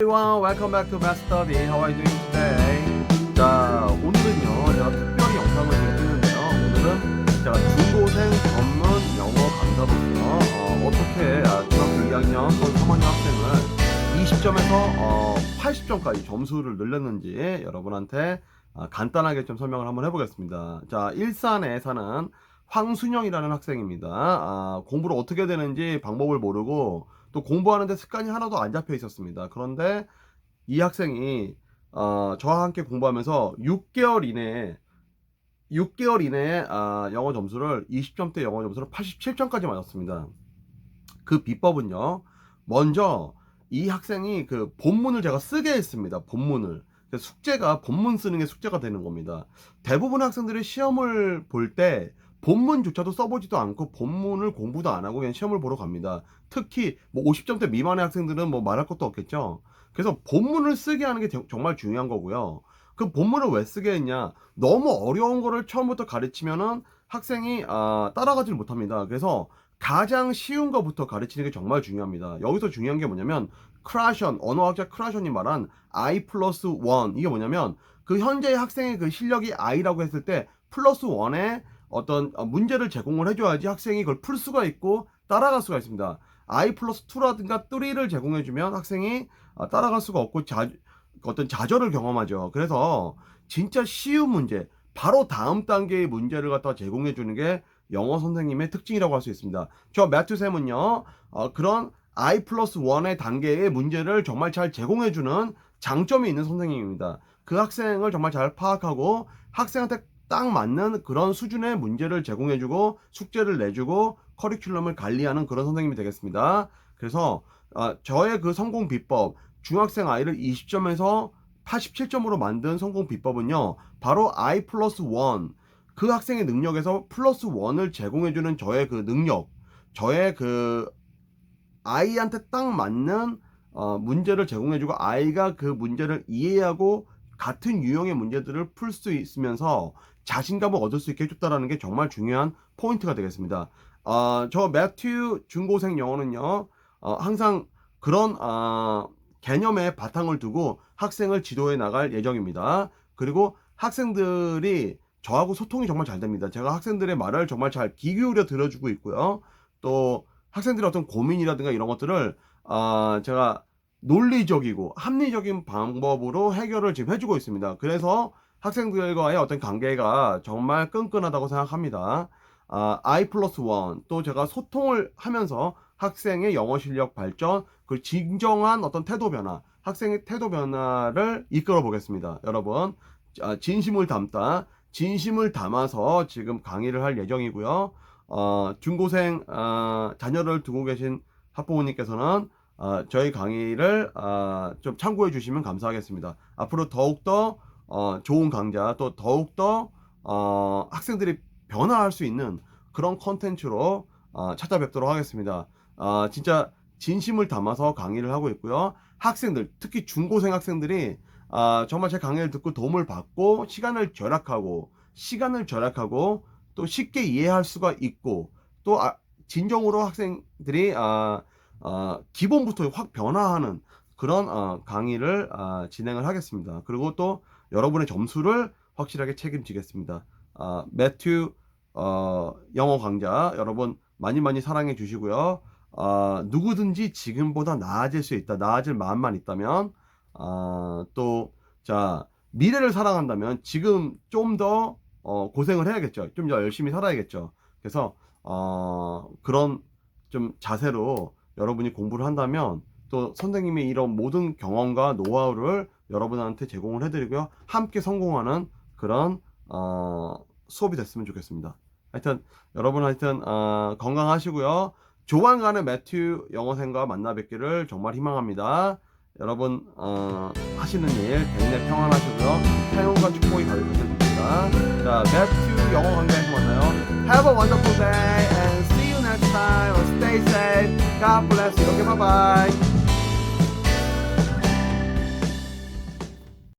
everyone, welcome back to Math Study. How are you doing today? 자, 오늘은요, 제가 특별히 영상을 찍는데요. 오늘은 제가 중고생 전문 영어 강사로서 어, 떻게 중학교 2학년 또는 3학년 학생을 20점에서 어, 80점까지 점수를 늘렸는지 여러분한테 아, 간단하게 좀 설명을 한번 해보겠습니다. 자, 일산에 사는 황순영이라는 학생입니다. 아, 공부를 어떻게 되는지 방법을 모르고 또 공부하는데 습관이 하나도 안 잡혀 있었습니다. 그런데 이 학생이 어, 저와 함께 공부하면서 6개월 이내에 6개월 이내에 아, 영어 점수를 20점대 영어 점수를 87점까지 맞았습니다. 그 비법은요. 먼저 이 학생이 그 본문을 제가 쓰게 했습니다. 본문을. 숙제가 본문 쓰는 게 숙제가 되는 겁니다. 대부분 학생들이 시험을 볼때 본문조차도 써보지도 않고 본문을 공부도 안 하고 그냥 시험을 보러 갑니다. 특히 뭐 50점대 미만의 학생들은 뭐 말할 것도 없겠죠. 그래서 본문을 쓰게 하는 게 정- 정말 중요한 거고요. 그 본문을 왜 쓰게 했냐? 너무 어려운 거를 처음부터 가르치면은 학생이 아, 따라가질 못합니다. 그래서 가장 쉬운 거부터 가르치는 게 정말 중요합니다. 여기서 중요한 게 뭐냐면 크라션 언어학자 크라션이 말한 I 플러스 1 이게 뭐냐면 그 현재 학생의 그 실력이 I라고 했을 때 플러스 1에 어떤 어, 문제를 제공을 해줘야지 학생이 그걸 풀 수가 있고 따라갈 수가 있습니다. I 플러스 2라든가 3를 제공해주면 학생이 어, 따라갈 수가 없고 자, 어떤 좌절을 경험하죠. 그래서 진짜 쉬운 문제, 바로 다음 단계의 문제를 갖다 제공해주는 게 영어 선생님의 특징이라고 할 수 있습니다. 저 매튜 쌤은요, 어, 그런 I 플러스 1의 단계의 문제를 정말 잘 제공해주는 장점이 있는 선생님입니다. 그 학생을 정말 잘 파악하고 학생한테 딱 맞는 그런 수준의 문제를 제공해주고 숙제를 내주고 커리큘럼을 관리하는 그런 선생님이 되겠습니다. 그래서 아, 저의 그 성공 비법 중학생 아이를 20점에서 87점으로 만든 성공 비법은요 바로 I 플러스 1그 학생의 능력에서 플러스 1을 제공해주는 저의 그 능력 저의 그 아이한테 딱 맞는 어, 문제를 제공해주고 아이가 그 문제를 이해하고 같은 유형의 문제들을 풀 수 있으면서 자신감을 얻을 수 있게 해줬다라는 게 정말 중요한 포인트가 되겠습니다. 어, 저 매튜 중고생 영어는요, 어, 항상 그런 어, 개념의 바탕을 두고 학생을 지도해 나갈 예정입니다. 그리고 학생들이 저하고 소통이 정말 잘 됩니다. 제가 학생들의 말을 정말 잘 귀 기울여 들어주고 있고요. 또 학생들의 어떤 고민이라든가 이런 것들을 어, 제가 논리적이고 합리적인 방법으로 해결을 지금 해주고 있습니다. 그래서 학생들과의 어떤 관계가 정말 끈끈하다고 생각합니다. 아, I 플러스 원, 또 제가 소통을 하면서 학생의 영어 실력 발전, 그 진정한 어떤 태도 변화, 학생의 태도 변화를 이끌어 보겠습니다. 여러분, 아, 진심을 담다, 진심을 담아서 지금 강의를 할 예정이고요. 어, 중고생 어, 자녀를 두고 계신 학부모님께서는 어, 저희 강의를 어, 좀 참고해 주시면 감사하겠습니다. 앞으로 더욱더 어, 좋은 강좌 또 더욱더 어, 학생들이 변화할 수 있는 그런 컨텐츠로 어, 찾아뵙도록 하겠습니다. 어, 진짜 진심을 담아서 강의를 하고 있고요. 학생들 특히 중고생 학생들이 아, 정말 제 강의를 듣고 도움을 받고 시간을 절약하고 시간을 절약하고 또 쉽게 이해할 수가 있고 또 아, 진정으로 학생들이 아, 아, 기본부터 확 변화하는 그런 어, 강의를 아, 진행을 하겠습니다. 그리고 또 여러분의 점수를 확실하게 책임지겠습니다. 아, 매튜 어, 영어 강좌 여러분 많이 많이 사랑해 주시고요. 아, 누구든지 지금보다 나아질 수 있다. 나아질 마음만 있다면 아, 또 자, 미래를 사랑한다면 지금 좀더 어, 고생을 해야겠죠. 좀 더 열심히 살아야겠죠. 그래서 어, 그런 좀 자세로 여러분이 공부를 한다면 또 선생님이 이런 모든 경험과 노하우를 여러분한테 제공을 해드리고요. 함께 성공하는 그런 어, 수업이 됐으면 좋겠습니다. 하여튼 여러분 하여튼 어, 건강하시고요. 조만간에 매튜 영어생과 만나 뵙기를 정말 희망합니다. 여러분 어, 하시는 일 대인의 평안하시고요. 행운과 축복이 가득하길 빕니다. 자, 매튜 영어 강좌에서 만나요. Have a wonderful day God bless you. Okay.